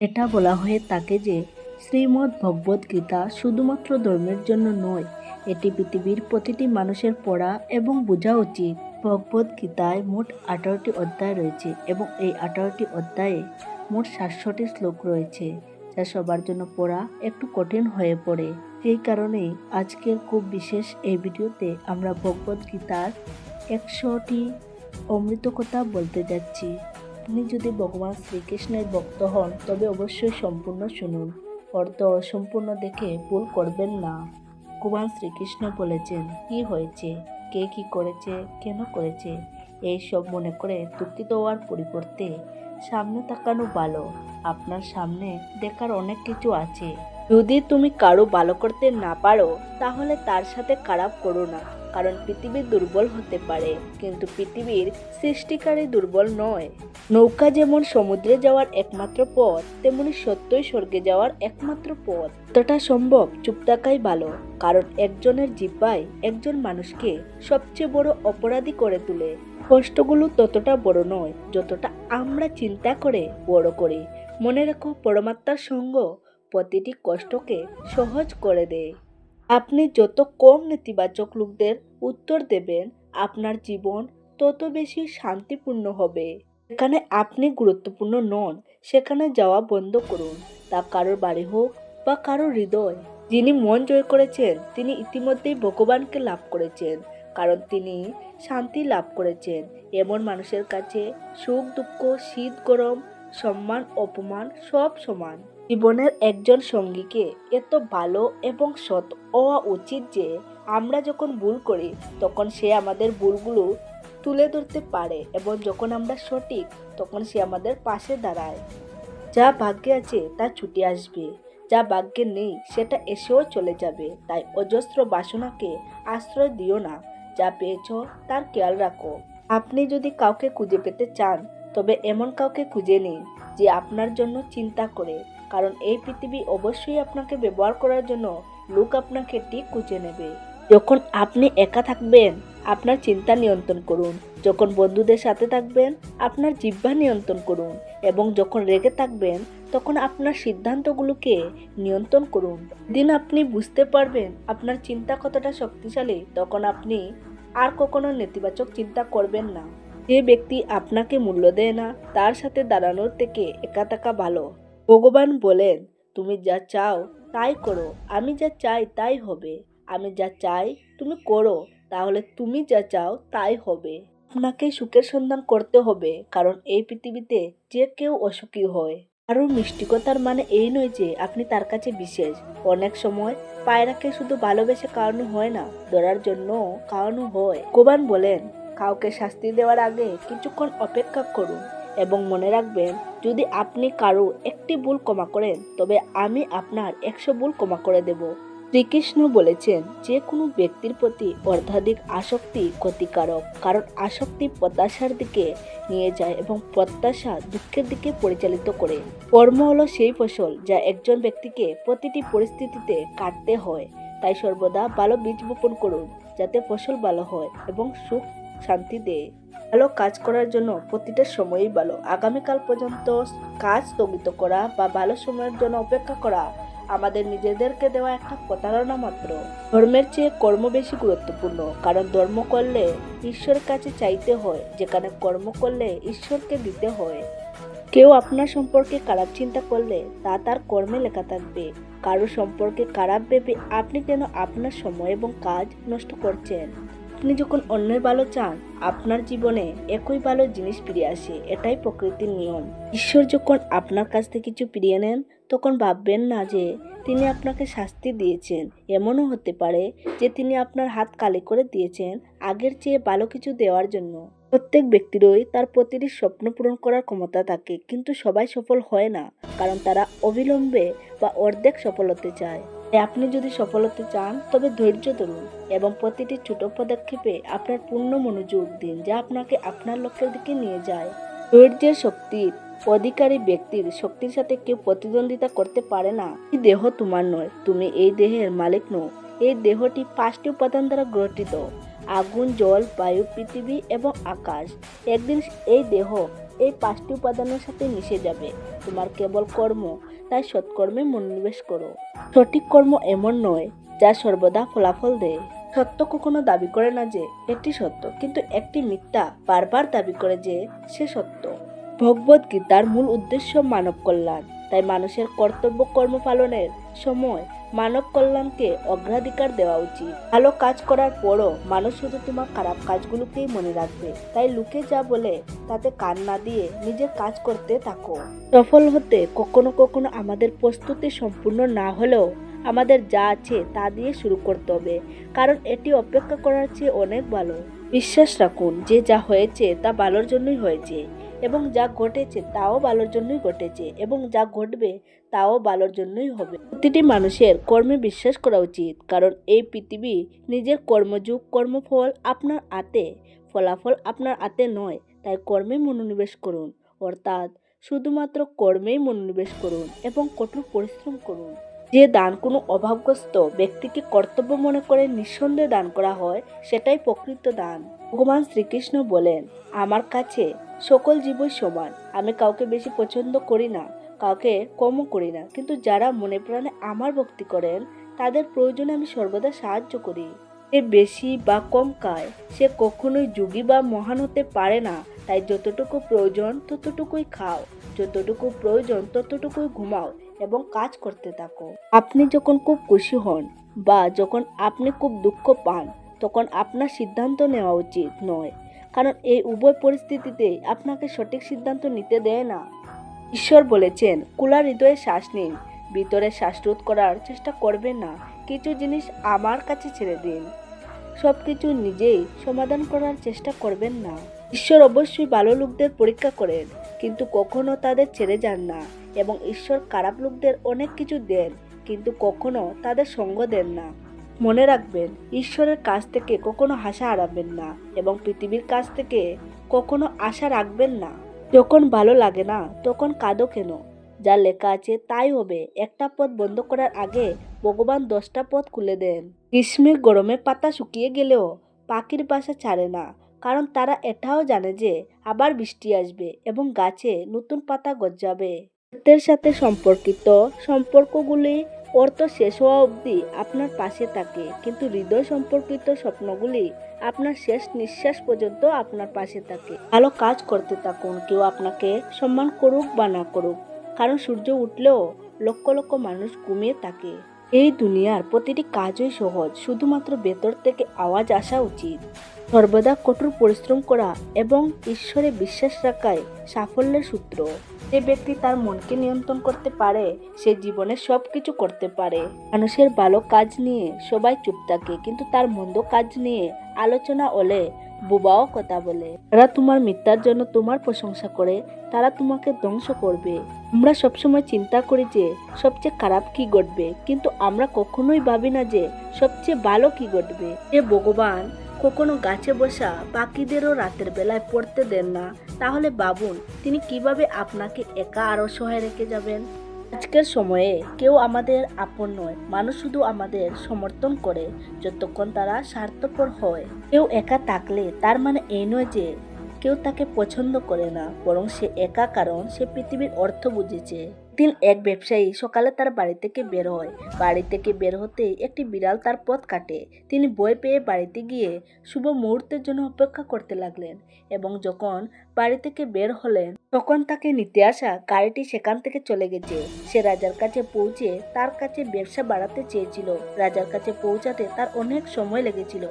এটা বলা হয়ে থাকে যে শ্রীমদ্ ভগবদ গীতা শুধুমাত্র ধর্মের জন্য নয়, এটি পৃথিবীর প্রতিটি মানুষের পড়া এবং বোঝা উচিত। ভগবদ গীতায় মোট আঠারোটি অধ্যায় রয়েছে এবং এই আঠারোটি অধ্যায়ে মোট সাতশোটি শ্লোক রয়েছে, যা সবার জন্য পড়া একটু কঠিন হয়ে পড়ে। এই কারণেই আজকের খুব বিশেষ এই ভিডিওতে আমরা ভগবদ গীতার একশোটি অমৃত কথা বলতে যাচ্ছি। আপনি যদি ভগবান শ্রীকৃষ্ণের ভক্ত হন, তবে অবশ্যই সম্পূর্ণ শুনুন। অর্থ সম্পূর্ণ দেখে ভুল করবেন না। ভগবান শ্রীকৃষ্ণ বলেছেন, কি হয়েছে? কে কি করেছে? কেন করেছে? এই সব মনে করে দুঃখিত হওয়ার পরিবর্তে সামনে তাকানো ভালো। আপনার সামনে দেখার অনেক কিছু আছে। যদি তুমি কারও ভালো করতে না পারো, তাহলে তার সাথে খারাপ করো না। কারণ পৃথিবী দুর্বল হতে পারে, কিন্তু পৃথিবীর সৃষ্টিকারী দুর্বল নয়। নৌকা যেমন সমুদ্রে যাওয়ার একমাত্র পথ, তেমনি সত্যই স্বর্গে যাওয়ার একমাত্র পথ। ততটা সম্ভব চুপ থাকাই ভালো, কারণ একজনের জিব্বাই একজন মানুষকে সবচেয়ে বড় অপরাধী করে তোলে। কষ্টগুলো ততটা বড় নয়, যতটা আমরা চিন্তা করে বড় করি। মনে রেখো, পরমাত্মার সঙ্গ প্রতিটি কষ্টকে সহজ করে দেয়। আপনি যত কম নেতিবাচক লোকদের উত্তর দেবেন, আপনার জীবন তত বেশি শান্তিপূর্ণ হবে। যেখানে আপনি গুরুত্বপূর্ণ নন, সেখানে যাওয়া বন্ধ করুন। তা কারোর বাড়ি হোক বা কারোর হৃদয়। যিনি মন জয় করেছেন, তিনি ইতিমধ্যেই ভগবানকে লাভ করেছেন। কারণ তিনি শান্তি লাভ করেছেন। এমন মানুষের কাছে সুখ, দুঃখ, শীত, গরম, সম্মান, অপমান সব সমান। জীবনের একজন সঙ্গীকে এত ভালো এবং সৎ হওয়া উচিত যে আমরা যখন ভুল করি, তখন সে আমাদের ভুলগুলো তুলে ধরতে পারে এবং যখন আমরা সঠিক, তখন সে আমাদের পাশে দাঁড়ায়। যা ভাগ্যে আছে, তা ছুটে আসবে। যা ভাগ্যে নেই, সেটা এসেও চলে যাবে। তাই অজস্র বাসনাকে আশ্রয় দিও না। যা পেয়েছ, তার খেয়াল রাখো। আপনি যদি কাউকে খুঁজে পেতে চান, তবে এমন কাউকে খুঁজে নিন, যে আপনার জন্য চিন্তা করে। কারণ এই পৃথিবী অবশ্যই আপনাকে ব্যবহার করার জন্য লোক আপনাকে ঠিক খুঁজে নেবে। যখন আপনি একা থাকবেন, আপনার চিন্তা নিয়ন্ত্রণ করুন। যখন বন্ধুদের সাথে থাকবেন, আপনার জিহ্বা নিয়ন্ত্রণ করুন এবং যখন রেগে থাকবেন, তখন আপনার সিদ্ধান্তগুলোকে নিয়ন্ত্রণ করুন। দিন আপনি বুঝতে পারবেন আপনার চিন্তা কতটা শক্তিশালী, তখন আপনি আর কখনো নেতিবাচক চিন্তা করবেন না। যে ব্যক্তি আপনাকে মূল্য দেয় না, তার সাথে দাঁড়ানোর থেকে একা থাকা ভালো। ভগবান বলেন, তুমি যা চাও তাই করো, আমি যা চাই তাই হবে। আমি যা চাই তুমি করো, তাহলে তুমি যা চাও তাই হবে। আপনাকে সুখের সন্ধান করতে হবে, কারণ এই পৃথিবীতে যে কেউ অসুখী হয়। আরও মিষ্টিকতার মানে এই নয় যে আপনি তার কাছে বিশেষ। অনেক সময় পায়রাকে শুধু ভালোবেসে খাওয়ানো হয় না, ধরার জন্য খাওয়ানো হয়। কোবান বলেন, কাউকে শাস্তি দেওয়ার আগে কিছুক্ষণ অপেক্ষা করুন এবং মনে রাখবেন, যদি আপনি কারও একটি ভুল ক্ষমা করেন, তবে আমি আপনার একশো ভুল ক্ষমা করে দেব। শ্রীকৃষ্ণ বলেছেন যে কোনো ব্যক্তির প্রতি অর্ধাধিক আসক্তি ক্ষতিকারক, কারণ আসক্তি প্রত্যাশার দিকে নিয়ে যায় এবং প্রত্যাশা দুঃখের দিকে পরিচালিত করে। কর্ম হলো সেই ফসল যা একজন ব্যক্তিকে প্রতিটি পরিস্থিতিতে কাটতে হয়। তাই সর্বদা ভালো বীজ বপন করুন, যাতে ফসল ভালো হয় এবং সুখ শান্তি দেয়। ভালো কাজ করার জন্য প্রতিটা সময়ই ভালো। আগামীকাল পর্যন্ত কাজ স্থগিত করা বা ভালো সময়ের জন্য অপেক্ষা করা আমাদের নিজেদেরকে দেওয়া একটা প্রতারণা মাত্র। ধর্মের চেয়ে কর্ম বেশি গুরুত্বপূর্ণ, কারণ ধর্ম করলে ঈশ্বরের কাছে চাইতে হয়, যেখানে কর্ম করলে ঈশ্বরকে দিতে হয়। কেউ আপনার সম্পর্কে খারাপ চিন্তা করলে তা তার কর্মে লেখা থাকবে। কারও সম্পর্কে খারাপ ভেবে আপনি কেন আপনার সময় এবং কাজ নষ্ট করছেন। আপনি যখন অন্যের ভালো চান, আপনার জীবনে একই ভালো জিনিস ফিরে আসে, এটাই প্রকৃতির নিয়ম। ঈশ্বর যখন আপনার কাছ থেকে কিছু ফিরিয়ে নেন তখন ভাববেন না যে তিনি আপনাকে শাস্তি দিয়েছেন। এমনও হতে পারে যে তিনি আপনার হাত কালি করে দিয়েছেন আগের চেয়ে ভালো কিছু দেওয়ার জন্য। প্রত্যেক ব্যক্তিরই তার প্রতিটি স্বপ্ন পূরণ করার ক্ষমতা থাকে, কিন্তু সবাই সফল হয় না, কারণ তারা অবিলম্বে বা অর্ধেক সফল হতে চায়। আপনি যদি সফল হতে চান, তবে ধৈর্য ধরুন এবং প্রতিটি ছোট পদক্ষেপে আপনার পূর্ণ মনোযোগ দিন যা আপনাকে আপনার লক্ষ্যের দিকে নিয়ে যায়। ধৈর্যের শক্তির অধিকারী ব্যক্তির শক্তির সাথে কেউ প্রতিদ্বন্দ্বিতা করতে পারে না। এই দেহ তোমার নয়, তুমি এই দেহের মালিক নও। এই দেহটি পাঁচটি উপাদান দ্বারা গঠিত। আগুন, জল, বায়ু, পৃথিবী এবং আকাশ। একদিন এই দেহ এই পাঁচটি উপাদানের সাথে মিশে যাবে। তোমার কেবল কর্ম, তাই সৎকর্মে মনোনিবেশ করো। সঠিক কর্ম এমন নয়, যা সর্বদা ফলাফল দেয়। সত্য কখনো দাবি করে না যে, এটি সত্য, কিন্তু একটি মিথ্যা বারবার দাবি করে যে, সে সত্য। ভগবত গীতার মূল উদ্দেশ্য মানব কল্যাণ। তাই মানুষের কর্তব্য কর্ম পালনের সময় মানব কল্যাণকে অগ্রাধিকার দেওয়া উচিত। ভালো কাজ করার পরও মানুষ শুধু তোমার খারাপ কাজগুলোকেই মনে রাখবে। তাই লোকে যা বলে, তাতে কান না দিয়ে নিজের কাজ করতে থাকো। সফল হতে কখনো কখনো আমাদের প্রস্তুতি সম্পূর্ণ না হলেও আমাদের যা আছে তা দিয়ে শুরু করতে হবে। কারণ এটি অপেক্ষা করার চেয়ে অনেক ভালো। বিশ্বাস রাখুন, যে যা হয়েছে তা ভালোর জন্যই হয়েছে। এবং যা ঘটেছে তাও ভালোর জন্যই ঘটেছে এবং যা ঘটবে তাও ভালোর জন্যই হবে। প্রতিটি মানুষের কর্মে বিশ্বাস করা উচিত, কারণ এই পৃথিবী নিজের কর্মযুগ কর্মফল আপনার হাতে, ফলাফল আপনার হাতে নয়, তাই কর্মে মনোনিবেশ করুন। অর্থাৎ শুধুমাত্র কর্মেই মনোনিবেশ করুন এবং কঠোর পরিশ্রম করুন। যে দান কোনো অভাবগ্রস্ত ব্যক্তিকে কর্তব্য মনে করে নিঃসন্দেহে দান করা হয়, সেটাই প্রকৃত দান। ভগবান শ্রীকৃষ্ণ বলেন, আমার কাছে সকল জীবই সমান। আমি কাউকে বেশি পছন্দ করি না, কাউকে কমও করি না। কিন্তু যারা মনে প্রাণে আমার ভক্তি করেন, তাদের প্রয়োজনে আমি সর্বদা সাহায্য করি। সে বেশি বা কম খায়, সে কখনোই যোগী বা মহান হতে পারে না। তাই যতটুকু প্রয়োজন, ততটুকুই খাও। যতটুকু প্রয়োজন, ততটুকুই ঘুমাও। এবং কাজ করতে থাকো। আপনি যখন খুব খুশি হন বা যখন আপনি খুব দুঃখ পান, তখন আপনার সিদ্ধান্ত নেওয়া উচিত নয়। কারণ এই উভয় পরিস্থিতিতে আপনাকে সঠিক সিদ্ধান্ত নিতে দেয় না। ঈশ্বর বলেছেন, কুলার হৃদয়ে শ্বাস নিন, ভিতরে শ্বাসরোধ করার চেষ্টা করবেন না। কিছু জিনিস আমার কাছে ছেড়ে দিন। সব কিছু নিজেই সমাধান করার চেষ্টা করবেন না। ঈশ্বর অবশ্যই ভালো লোকদের পরীক্ষা করেন, কিন্তু কখনো তাদের ছেড়ে যান না এবং ঈশ্বর খারাপ লোকদের অনেক কিছু দেন, কিন্তু কখনো তাদের সঙ্গ দেন না। মনে রাখবেন, ঈশ্বরের কাছ থেকে কখনো হাসা হারাবেন না এবং পৃথিবীর কাছ থেকে কখনো আশা রাখবেন না। যখন ভালো লাগে না, তখন কাঁদো কেন? যা লেখা আছে তাই হবে। একটা পথ বন্ধ করার আগে ভগবান দশটা পথ খুলে দেন। গ্রীষ্মের গরমে পাতা শুকিয়ে গেলেও পাখির বাসা ছাড়ে না, কারণ তারা এটাও জানে যে আবার বৃষ্টি আসবে এবং গাছে নতুন পাতা গজাবে। সত্যের সাথে সম্পর্কিত সম্পর্কগুলি অর্থ শেষ হওয়া অবধি আপনার পাশে থাকে, কিন্তু হৃদয় সম্পর্কিত স্বপ্নগুলি আপনার শেষ নিঃশ্বাস পর্যন্ত আপনার পাশে থাকে। ভালো কাজ করতে থাকুন, কেউ আপনাকে সম্মান করুক বা না করুক, কারণ সূর্য উঠলেও লক্ষ লক্ষ মানুষ ঘুমিয়ে থাকে। এই দুনিয়ার প্রতিটি কাজই সহজ, শুধুমাত্র ভেতর থেকে আওয়াজ আসা উচিত। সর্বদা কঠোর পরিশ্রম করা এবং ঈশ্বরে বিশ্বাস রাখাই সাফল্যের সূত্র। যে ব্যক্তি তার মনকে নিয়ন্ত্রণ করতে পারে, সে জীবনে সব কিছু করতে পারে। মানুষের ভালো কাজ নিয়ে সবাই চুপ থাকে, কিন্তু তার মন্দ কাজ নিয়ে আলোচনা হলে বোবাও কথা বলে, তারা তোমার মিথ্যার জন্য তোমার প্রশংসা করে, তারা তোমাকে ধ্বংস করবে। আমরা সবসময় চিন্তা করি যে, সবচেয়ে খারাপ কি ঘটবে, কিন্তু আমরা কখনোই ভাবি না যে, সবচেয়ে ভালো কি ঘটবে। যে ভগবান, কখনো গাছে বসা পাখিদেরও রাতের বেলায় পড়তে দেন না। তাহলে ভাবুন, তিনি কীভাবে আপনাকে একা আর অসহায় রেখে যাবেন? আজকের সময়ে কেউ আমাদের আপন নয়। মানুষ শুধু আমাদের সমর্থন করে যতক্ষণ তারা স্বার্থপর হয়। কেউ একা থাকলে তার মানে এই নয় যে কেউ তাকে পছন্দ করে না, বরং সে একা, কারণ সে পৃথিবীর অর্থ বুঝেছে। দিন এক ব্যবসায়ী সকালে তার বাড়ি থেকে বের হয়। বাড়ি থেকে বের হতেই একটি বিড়াল তার পথ কাটে। তিনি ভয় পেয়ে বাড়িতে গিয়ে শুভ মুহূর্তের জন্য অপেক্ষা করতে লাগলেন এবং যখন বাড়ি থেকে বের হলেন, তখন তাকে নিতে আসা গাড়িটি সেখান থেকে চলে গেছে। সে রাজার কাছে পৌঁছে তার কাছে ব্যবসা বাড়াতে চেয়েছিল। রাজার কাছে পৌঁছাতে তার অনেক সময় লেগেছিল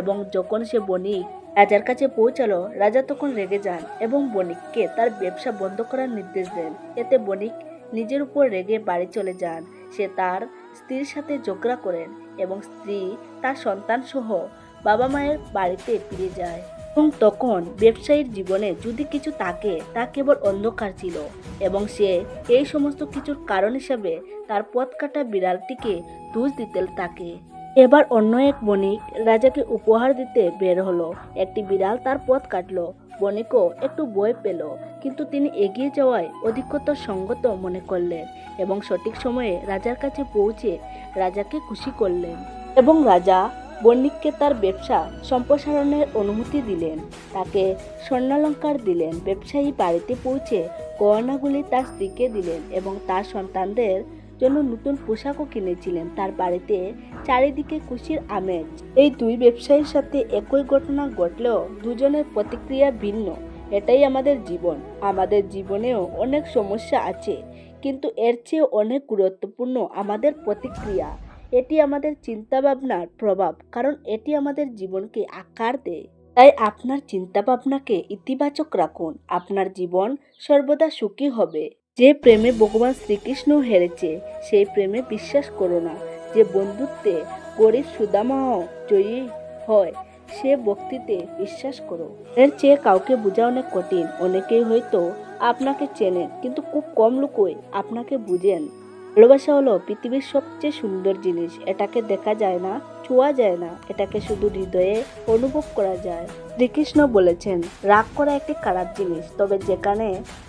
এবং যখন সে বণিক রাজার কাছে পৌঁছালো, রাজা তখন রেগে যান এবং বণিককে তার ব্যবসা বন্ধ করার নির্দেশ দেন। এতে বণিক নিজের উপর রেগে বাড়ি চলে যান। সে তার স্ত্রীর সাথে ঝগড়া করেন এবং স্ত্রী তার সন্তান সহ বাবা মায়ের বাড়িতে ফিরে যায়। এবং তখন ব্যবসায়ীর জীবনে যদি কিছু থাকে, তা কেবল অন্ধকার ছিল এবং সে এই সমস্ত কিছুর কারণ হিসাবে তার পথ কাটা বিড়ালটিকে দোষ দিতে থাকে। এবার অন্য এক বণিক রাজাকে উপহার দিতে বের হলো। একটি বিড়াল তার পথ কাটলো বণিকও একটু বই পেল, কিন্তু তিনি এগিয়ে যাওয়ায় অধিকতর সঙ্গত মনে করলেন এবং সঠিক সময়ে রাজার কাছে পৌঁছে রাজাকে খুশি করলেন। এবং রাজা বণিককে তার ব্যবসা সম্প্রসারণের অনুমতি দিলেন। তাকে স্বর্ণালঙ্কার দিলেন। ব্যবসায়ী বাড়িতে পৌঁছে গহনাগুলি তার স্ত্রীকে দিলেন এবং তার সন্তানদের জন্য নতুন পোশাকও কিনেছিলেন। তার বাড়িতে চারিদিকে খুশির আমেজ। এই দুই ব্যবসায়ীর সাথে একই ঘটনা ঘটলেও দুজনের প্রতিক্রিয়া ভিন্ন। এটাই আমাদের জীবন। আমাদের জীবনেও অনেক সমস্যা আছে, কিন্তু এর চেয়ে অনেক গুরুত্বপূর্ণ আমাদের প্রতিক্রিয়া। এটি আমাদের চিন্তাভাবনার প্রভাব, কারণ এটি আমাদের জীবনকে আকার দেয়। তাই আপনার চিন্তাভাবনাকে ইতিবাচক রাখুন। আপনার জীবন সর্বদা সুখী হবে। যে প্রেমে ভগবান শ্রীকৃষ্ণ হেরেছে, সেই প্রেমে বিশ্বাস করো না। যে বন্ধুত্বে গরিব সুদামাও জয়ী হয়, সে ভক্তিতে বিশ্বাস করো। এর চেয়ে কাউকে বোঝা অনেক কঠিন। অনেকেই হয়তো আপনাকে চেনেন, কিন্তু খুব কম লোকই আপনাকে বুঝেন। ভালোবাসা হলো পৃথিবীর সবচেয়ে সুন্দর জিনিস। এটাকে দেখা যায় না, ছোঁয়া যায় না। এটাকে শুধু হৃদয়ে অনুভব করা যায়। শ্রীকৃষ্ণ বলেছেন, রাগ করা একটি খারাপ জিনিস, তবে যেখানে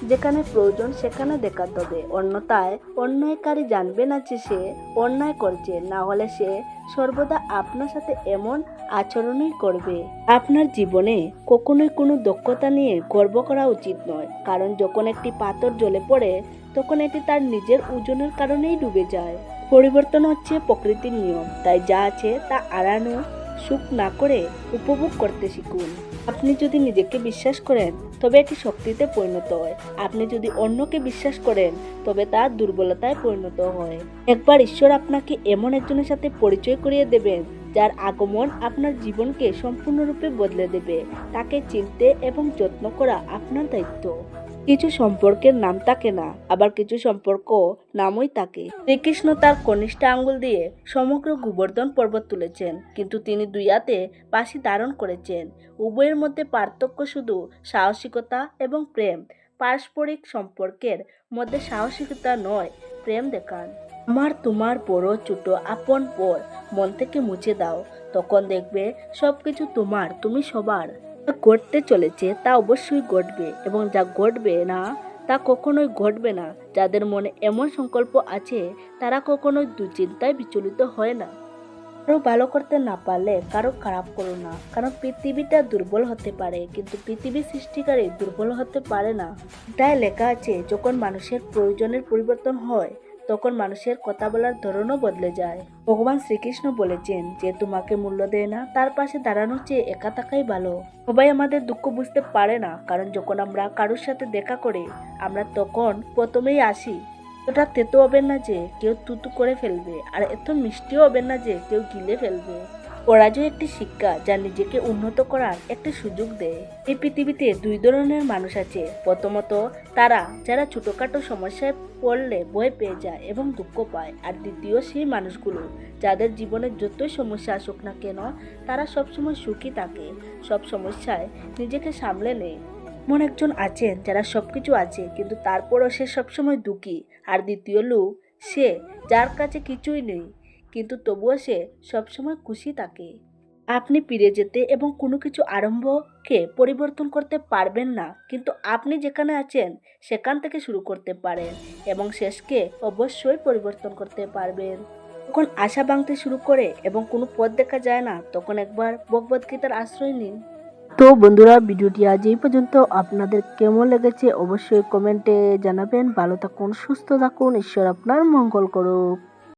যেখানে প্রয়োজন সেখানে দেখাতে হবে অন্যথায় অন্যায়কারী জানবে না যে সে অন্যায় করছে, না হলে সে সর্বদা আপনার সাথে এমন আচরণই করবে। আপনার জীবনে কখনোই কোনো দক্ষতা নিয়ে গর্ব করা উচিত নয়, কারণ যখন একটি পাথর জ্বলে পড়ে তখন এটি তার নিজের ওজনের কারণেই ডুবে যায়। পরিবর্তন হচ্ছে প্রকৃতির নিয়ম, তাই যা আছে তা আড়ানো, সুখ না করে উপভোগ করতে শিখুন। আপনি যদি নিজেকে বিশ্বাস করেন, তবে এটি শক্তিতে পরিণত হয়। আপনি যদি অন্যকে বিশ্বাস করেন, তবে তা দুর্বলতায় পরিণত হয়। একবার ঈশ্বর আপনাকে এমন একজনের সাথে পরিচয় করিয়ে দেবেন, যার আগমন আপনার জীবনকে সম্পূর্ণরূপে বদলে দেবে। তাকে চিনতে এবং যত্ন করা আপনার দায়িত্ব। কিছু সম্পর্কের নাম থাকে না, আবার কিছু সম্পর্ক নামই থাকে শ্রীকৃষ্ণ তার কনিষ্ঠ আঙ্গুল দিয়ে সমগ্র গোবর্ধন পর্বত তুলেছেন, কিন্তু তিনি দুই হাতে পাশি ধারণ করেছেন। উভয়ের মধ্যে পার্থক্য শুধু সাহসিকতা এবং প্রেম। পারস্পরিক সম্পর্কের মধ্যে সাহসিকতা নয়, প্রেম দেখান। আমার তোমার বড় ছোট আপন পর মন থেকে মুছে দাও, তখন দেখবে সবকিছু তোমার, তুমি সবার। ঘটতে চলেছে, তা অবশ্যই ঘটবে। এবং যা ঘটবে না, তা কখনোই ঘটবে না। যাদের মনে এমন সংকল্প আছে, তারা কখনোই দুশ্চিন্তায় বিচলিত হয় না। কারও ভালো করতে না পারলে কারও খারাপ করো না। কারণ পৃথিবীটা দুর্বল হতে পারে, কিন্তু পৃথিবী সৃষ্টিকারী দুর্বল হতে পারে না। তাই লেখা আছে, যখন মানুষের প্রয়োজনের পরিবর্তন হয় তখন মানুষের কথা বলার ধরনও বদলে যায়। ভগবান শ্রীকৃষ্ণ বলেছেন যে, তোমাকে মূল্য দেয় না, তার পাশে দাঁড়ানোর চেয়ে একা থাকাই ভালো। সবাই আমাদের দুঃখ বুঝতে পারে না, কারণ যখন আমরা কারোর সাথে দেখা করে, আমরা তখন প্রথমেই আসি। এতটা তেতো হবেন না যে, কেউ তুতু করে ফেলবে, আর এত মিষ্টিও হবেন না যে, কেউ গিলে ফেলবে। পরাজয় একটি শিক্ষা যা নিজেকে উন্নত করার একটি সুযোগ দেয়। এই পৃথিবীতে দুই ধরনের মানুষ আছে। প্রথমত, তারা, যারা ছোটখাটো সমস্যায় পড়লে ভয় পেয়ে যায় এবং দুঃখ পায়। আর দ্বিতীয়, সেই মানুষগুলো, যাদের জীবনে যতই সমস্যা আসুক না কেন, তারা সবসময় সুখী থাকে। সব সমস্যায় নিজেকে সামলে নেয়। এমন একজন আছেন যারা সব কিছু আছে, কিন্তু তারপরও সে সবসময় দুঃখী। আর দ্বিতীয় লোক, সে যার কাছে কিছুই নেই। কিন্তু তবুও সে সবসময় খুশি থাকে। আপনি ফিরে যেতে এবং কোনো কিছু আরম্ভকে পরিবর্তন করতে পারবেন না, কিন্তু আপনি যেখানে আছেন সেখান থেকে শুরু করতে পারেন এবং শেষকে অবশ্যই পরিবর্তন করতে পারবেন। যখন আশা ভাঙতে শুরু করে এবং কোনো পথ দেখা যায় না, তখন একবার ভগবদ্গীতার আশ্রয় নিন। তো বন্ধুরা, ভিডিওটি আজ এই পর্যন্ত। আপনাদের কেমন লেগেছে অবশ্যই কমেন্টে জানাবেন। ভালো থাকুন, সুস্থ থাকুন। ঈশ্বর আপনার মঙ্গল করুক।